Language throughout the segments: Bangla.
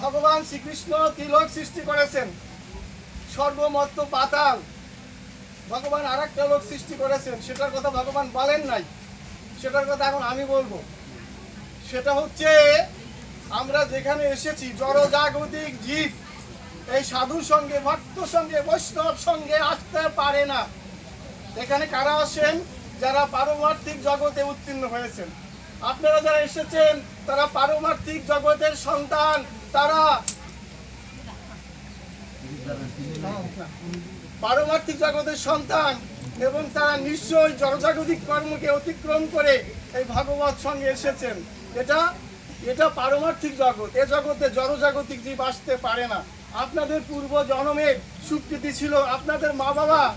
ভগবান শ্রীকৃষ্ণ তিলক সৃষ্টি করেছেন। সর্বমত্ত পাতাল। ভগবান আর একটা লোক সৃষ্টি করেছেন। সেটার কথা ভগবান বলেন নাই। সেটার কথা এখন আমি বলব। সেটা হচ্ছে, আমরা যেখানে এসেছি জড় জাগতিক জীব, এই সাধুর সঙ্গে, ভক্ত সঙ্গে, বৈষ্ণব সঙ্গে আসতে পারে না। এখানে কারা আসেন? যারা পারমার্থিক জগতে উত্তীর্ণ হয়েছেন। আপনারা যারা এসেছেন, তারা পারমার্থিক জগতের সন্তান। তারা পারমার্থিক জগতের সন্তান এবং তারা নিশ্চয়ই জড়জাগতিক কর্মকে অতিক্রম করে এই ভগবত সঙ্গে এসেছেন। এটা এটা পারমার্থিক জগৎ। এ জগতে জড়জাগতিক জীব আসতে পারে না। আপনাদের পূর্ব জন্মের স্বীকৃতি ছিল, আপনাদের মা বাবা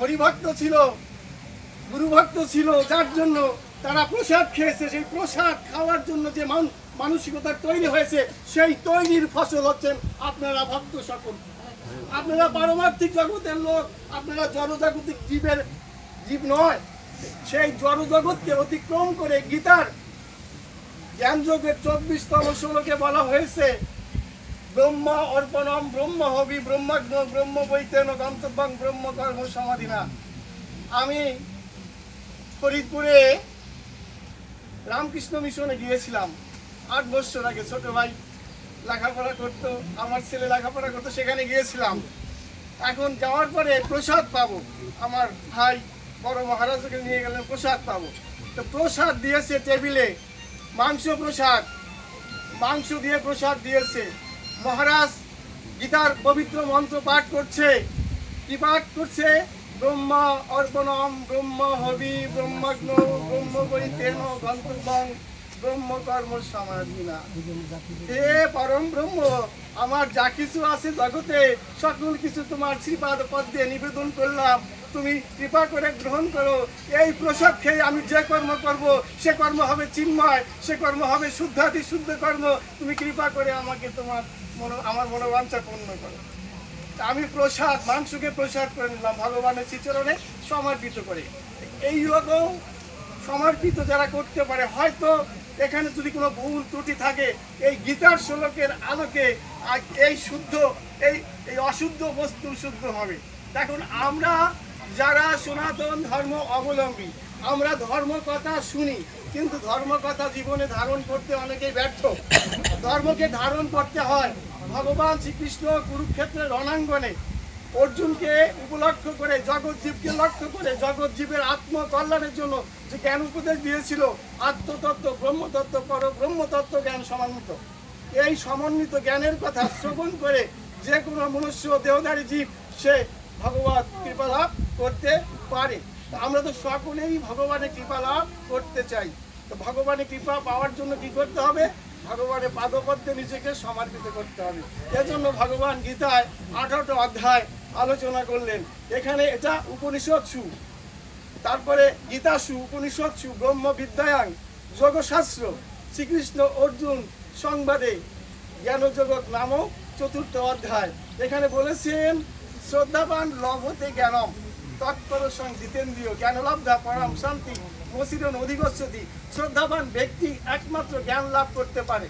হরিভক্ত ছিল, গুরুভক্ত ছিল, যার জন্য তারা প্রসাদ খেয়েছে। সেই প্রসাদ খাওয়ার জন্য যে মান- মানসিকতা তৈরি হয়েছে, সেই তৈরির ফসল হচ্ছেন আপনারা ভক্ত সকল। আপনারা পারমার্থিক জগতের লোক, আপনারা জড়জাগতিক জীবের জীব নয়। সেই জড়জগৎকে অতিক্রম করে গীতার জ্ঞান যোগের চব্বিশতম শ্লোকে বলা হয়েছে, ব্রহ্ম অর্পণম ব্রহ্ম হবি ব্রহ্মাগ্ন ব্রহ্ম বৈতেন গন্তব্যং ব্রহ্ম কর্ম সমাধিনা। আমি ফরিদপুরে রামকৃষ্ণ মিশনে গিয়েছিলাম। আট বছর আগে ছোট ভাই লেখাপড়া করতো, আমার ছেলে লেখাপড়া করতো, সেখানে গিয়েছিলাম। এখন যাওয়ার পরে প্রসাদ পাবো। আমার ভাই বড় মহারাজকে নিয়ে গেলে প্রসাদ পাবো। তো প্রসাদ দিয়েছে টেবিলে, মাংস প্রসাদ। মাংস দিয়ে প্রসাদ দিয়েছে। মহারাজ গীতার পবিত্র মন্ত্র পাঠ করছে। কি পাঠ করছে? ব্রহ্মা অর্পণম, ব্রহ্ম হবি, ব্রহ্মগ্ন ব্রহ্ম বৈতেন গন্তব্যং ব্রহ্ম কর্ম সমাধিনা হে পরম ব্রহ্ম, আমার যা কিছু আছে জগতে, সকল কিছু তোমার শ্রীপাদ পদ্মে নিবেদন করলাম। তুমি কৃপা করে গ্রহণ করো। এই প্রসাদ খেয়ে আমি যে কর্ম করব, সে কর্ম হবে চিন্ময়, সে কর্ম হবে শুদ্ধাতি শুদ্ধ কর্ম। তুমি কৃপা করে আমাকে তোমার মনো, আমার মনোবাঞ্ছা পূর্ণ করো। আমি প্রসাদ মাংসকে প্রসাদ করে নিলাম, ভগবানের শ্রীচরণে সমর্পিত করে। এই রকম সমর্পিত যারা করতে পারে, হয়তো এখানে যদি কোনো ভুল ত্রুটি থাকে, এই গীতার শ্লোকের আলোকে এই শুদ্ধ, এই এই অশুদ্ধ বস্তু শুদ্ধ হবে। দেখুন, আমরা যারা সনাতন ধর্ম অবলম্বী, আমরা ধর্ম কথা শুনি, কিন্তু ধর্ম কথা জীবনে ধারণ করতে অনেকেই ব্যর্থ। ধর্মকে ধারণ করতে হয় ভগবান শ্রীকৃষ্ণ কুরুক্ষেত্রের রণাঙ্গনে। অর্জুনকে উপলক্ষ করে জগৎ জীবকে লক্ষ্য করে জগৎ জীবের আত্মকল্যাণের জন্য যে জ্ঞান উপদেশ দিয়েছিল, আত্মতত্ত্ব, ব্রহ্মতত্ত্ব পর ব্রহ্মতত্ত্ব জ্ঞান সমন্বিত। এই সমন্বিত জ্ঞানের কথা শ্রবণ করে যে কোনো মনুষ্য দেহধারী জীব, সে ভগবত কৃপা লাভ করতে পারে। আমরা তো সকলেই ভগবানের কৃপা লাভ করতে চাই। তো ভগবানের কৃপা পাওয়ার জন্য কি করতে হবে? ভগবানের পাদপদ্মে নিজেকে সমর্পিত করতে হবে। এজন্য ভগবান গীতায় আঠারোটা অধ্যায় আলোচনা করলেন। এখানে এটা উপনিষদ সু। তারপরে গীতা সু, উপনিষদ সু, ব্রহ্ম বিদ্যায়াং, যোগশাস্ত্র, শ্রীকৃষ্ণ অর্জুন সংবাদে, জ্ঞানজগৎ নামক চতুর্থ অধ্যায়। এখানে বলেছেন, শ্রদ্ধাবান লভতে জ্ঞানম, তৎপর সং জিতেন্দ্রীয়, জ্ঞানলব্ধা পরম শান্তি মসিরন অধিগচ্ছতি। শ্রদ্ধাবান ব্যক্তি একমাত্র জ্ঞান লাভ করতে পারে।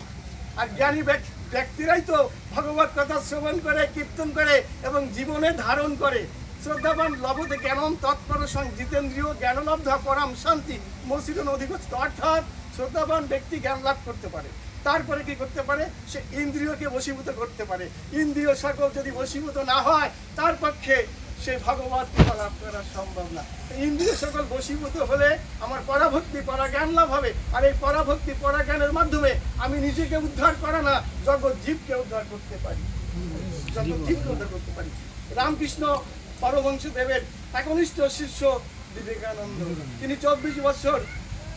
আর জ্ঞানী ব্যক- ব্যক্তিরাই তো ভগবত কথা শ্রবণ করে, কীর্তন করে এবং জীবনে ধারণ করে। শ্রদ্ধাবান লভতে জ্ঞানম তৎপর সং জিতেন্দ্রীয় জ্ঞানলব্ধ পরম শান্তি মসজিদ অধিগত অর্থাৎ শ্রদ্ধাবান ব্যক্তি জ্ঞান লাভ করতে পারে। তারপরে কি করতে পারে? সে ইন্দ্রিয়কে বশীভূত করতে পারে। ইন্দ্রিয় সকল যদি বশীভূত না হয়, তার পক্ষে সে ভগবত কৃপা লাভ করা সম্ভব না। ইন্দ্রিয় সকল বশীভূত হলে আমার পরাভক্তি পরা জ্ঞান লাভ হবে। আর এই পরাভক্তি পরা জ্ঞানের মাধ্যমে আমি নিজেকে উদ্ধার করা না, জগৎ জীবকে উদ্ধার করতে পারি। জগৎ উদ্ধার করতে পারি। রামকৃষ্ণ একনিষ্ঠ শিষ্য বিবেকানন্দ। তিনি চব্বিশ বছর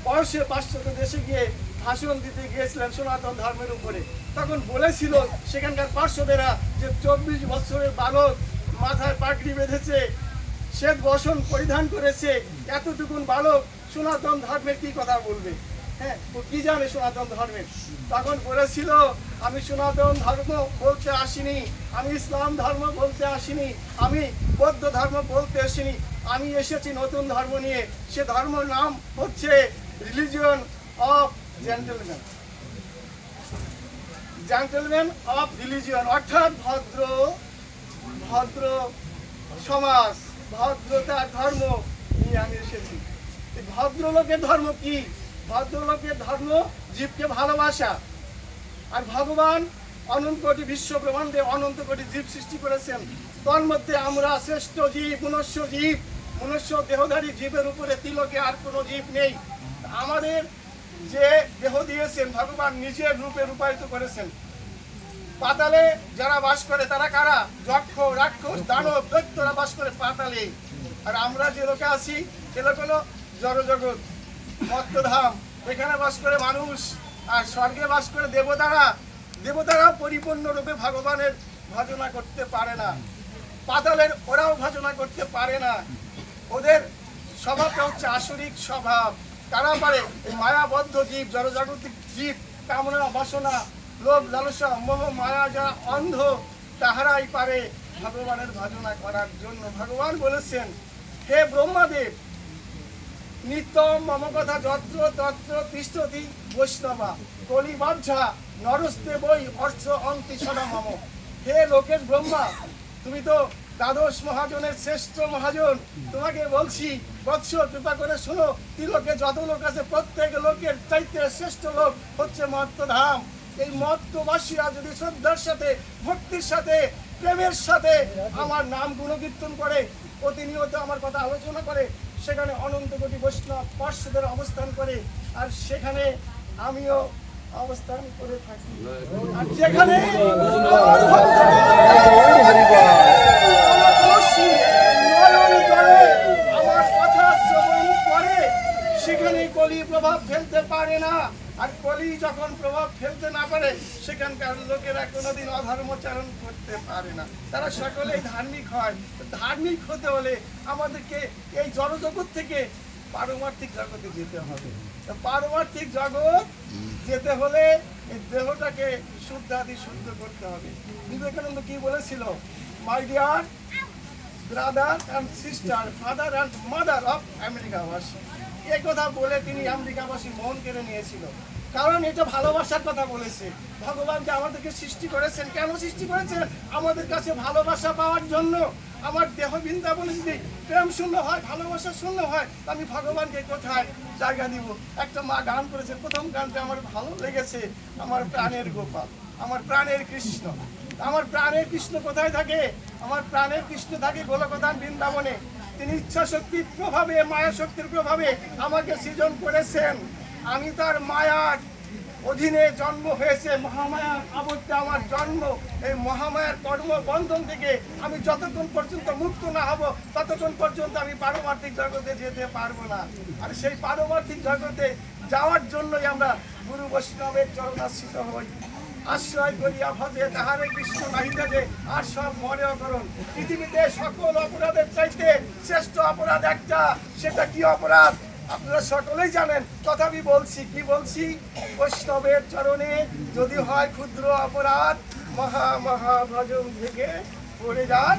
বয়সে পাশ্চাত্য দেশে গিয়ে ভাষণ দিতে গিয়েছিলেন সনাতন ধর্মের উপরে। তখন বলেছিল সেখানকার পার্শ্বদেরা যে চব্বিশ বছরের বালক মাথায় পাগড়ি বেঁধেছে। শ্বেত বসন পরিধান করেছে। এতটুকুন বালক সনাতন ধর্মের কি কথা বলবে? হ্যাঁ কি জানে সনাতন ধর্মের? তখন বলেছিল, আমি সনাতন ধর্ম বলতে আসিনি। আমি ইসলাম ধর্ম বলতে আসিনি। আমি বৌদ্ধ ধর্ম বলতে আসিনি। আমি এসেছি নতুন ধর্ম নিয়ে। সে ধর্মের নাম হচ্ছে religion of gentleman gentleman of religion অর্থাৎ ভদ্র ভদ্র সমাজ ভদ্রতার ধর্ম নিয়ে আমি এসেছি। ভদ্রলোকের ধর্ম কি? ভদ্রলোকের ধর্ম জীবকে ভালোবাসা। আর ভগবান অনন্ত কোটি বিশ্ব ব্রহ্মাণ্ডে অনন্ত কোটি জীব সৃষ্টি করেছেন। তার মধ্যে আমরা শ্রেষ্ঠ জীব, মনুষ্য জীব, মনুষ্য দেহধারী জীবের উপরে তিলকে আর কোনো জীব নেই। আমাদের যে দেহ দিয়েছেন, ভগবান নিজের রূপে রূপায়িত করেছেন। পাতালে যারা বাস করে, তারা কারা? যক্ষ, রাক্ষস, দানব দৈত্যরা বাস করে পাতালে। আর আমরা যে লোকে আছি এ লোক হলো জড়জগৎ, মত্তধাম। এখানে বাস করে মানুষ, আর স্বর্গে বাস করে দেবতারা। দেবতারা পরিপূর্ণ রূপে ভগবানের ভজনা করতে পারে না। পাতালের ওরাও ভজনা করতে পারে না। ওদের স্বভাবটা হচ্ছে আসরিক স্বভাব। তারা পারে? মায়াবদ্ধ জীব, জড়জাগতিক জীব, কামনা বাসনা লোভ লালসা, মোহ মায়া যা অন্ধ, তাহারাই পারে ভগবানের ভজনা করার জন্য। ভগবান বলেছেন, হে ব্রহ্মাদেব নিত্য মম কথা যত্র তত্র তিষ্ঠতি বৈষ্ণবা কলি বাঞ্ছা নরস্তে বই অর্থ অন্তি সদা মম। হে লোকের ব্রহ্মা, তুমি তো দ্বাদশ মহাজনের শ্রেষ্ঠ মহাজন। তোমাকে বলছি, বৎস কৃপা করে শোনো তিলকে যত লোক আছে, প্রত্যেক লোকের চাইতে শ্রেষ্ঠ লোক হচ্ছে মত্তধাম। এই মত্তবাসীরা যদি শ্রদ্ধার সাথে, ভক্তির সাথে, প্রেমের সাথে আমার নাম গুণকীর্তন করে, প্রতিনিয়ত আমার কথা আলোচনা করে, সেখানে অনন্ত কোটি বৈষ্ণব পার্শ্বদের অবস্থান করে, আর সেখানে আমিও অবস্থান করে থাকি। আর যেখানে আমার কথা শ্রবণ করে, সেখানে কলি প্রভাব ফেলতে পারে না। আর কলি যখন প্রভাব ফেলতে না পারে, সেখানকার লোকেরা কোনোদিন অধর্মচারণ করতে পারে না। তারা সকলেই ধার্মিক হয়। ধার্মিক হতে হলে আমাদেরকে এই জড়জগৎ থেকে পারমার্থিক জগতে যেতে হবে। পারমার্থিক জগৎ যেতে হলে এই দেহটাকে শুদ্ধ আদি শুদ্ধ করতে হবে। বিবেকানন্দ কি বলেছিল? My dear brother and sister father and mother of আমেরিকাবাসী এই কথা বলে তিনি আমেরিকাবাসী মন কেড়ে নিয়েছিল। কারণ এটা ভালোবাসার কথা বলেছে। ভগবান যে আমাদেরকে সৃষ্টি করেছেন, কেন সৃষ্টি করেছেন? আমাদের কাছে ভালোবাসা পাওয়ার জন্য। আমার দেহ বৃন্দাবনে যদি প্রেম শূন্য হয়, ভালোবাসা শূন্য হয় আমি ভগবানকে কোথায় জায়গা দিব? একটা মা গান করেছে, প্রথম গানটা আমার ভালো লেগেছে। আমার প্রাণের গোপাল, আমার প্রাণের কৃষ্ণ। আমার প্রাণের কৃষ্ণ কোথায় থাকে? আমার প্রাণের কৃষ্ণ থাকে গোলকদান বৃন্দাবনে। তিনি ইচ্ছা শক্তির প্রভাবে মায়া শক্তির প্রভাবে আমাকে সৃজন করেছেন। আমি তার মায়ার অধীনে জন্ম হয়েছে। মহামায়ার আবদ্ধে আমার জন্ম। এই মহামায়ার কর্ম বন্ধন থেকে আমি যতক্ষণ পর্যন্ত মুক্ত না হব, ততক্ষণ পর্যন্ত আমি পারমার্থিক জগতে যেতে পারব না। আর সেই পারমার্থিক জগতে যাওয়ার জন্যই আমরা গুরু বৈষ্ণবের চরণাশ্রিত হই। আশ্রয় করিয়া ভজে তাহারে কৃষ্ণ নাহিতে যে আর সব মনে করুন পৃথিবীতে সকল অপরাধের চাইতে শ্রেষ্ঠ অপরাধ একটা, সেটা কি অপরাধ? আপনারা সকলেই জানেন, তথাপি বলছি, কি বলছি? বৈষ্ণবের চরণে যদি হয় ক্ষুদ্র অপরাধ, মহা মহা ভজন থেকে পড়ে যান।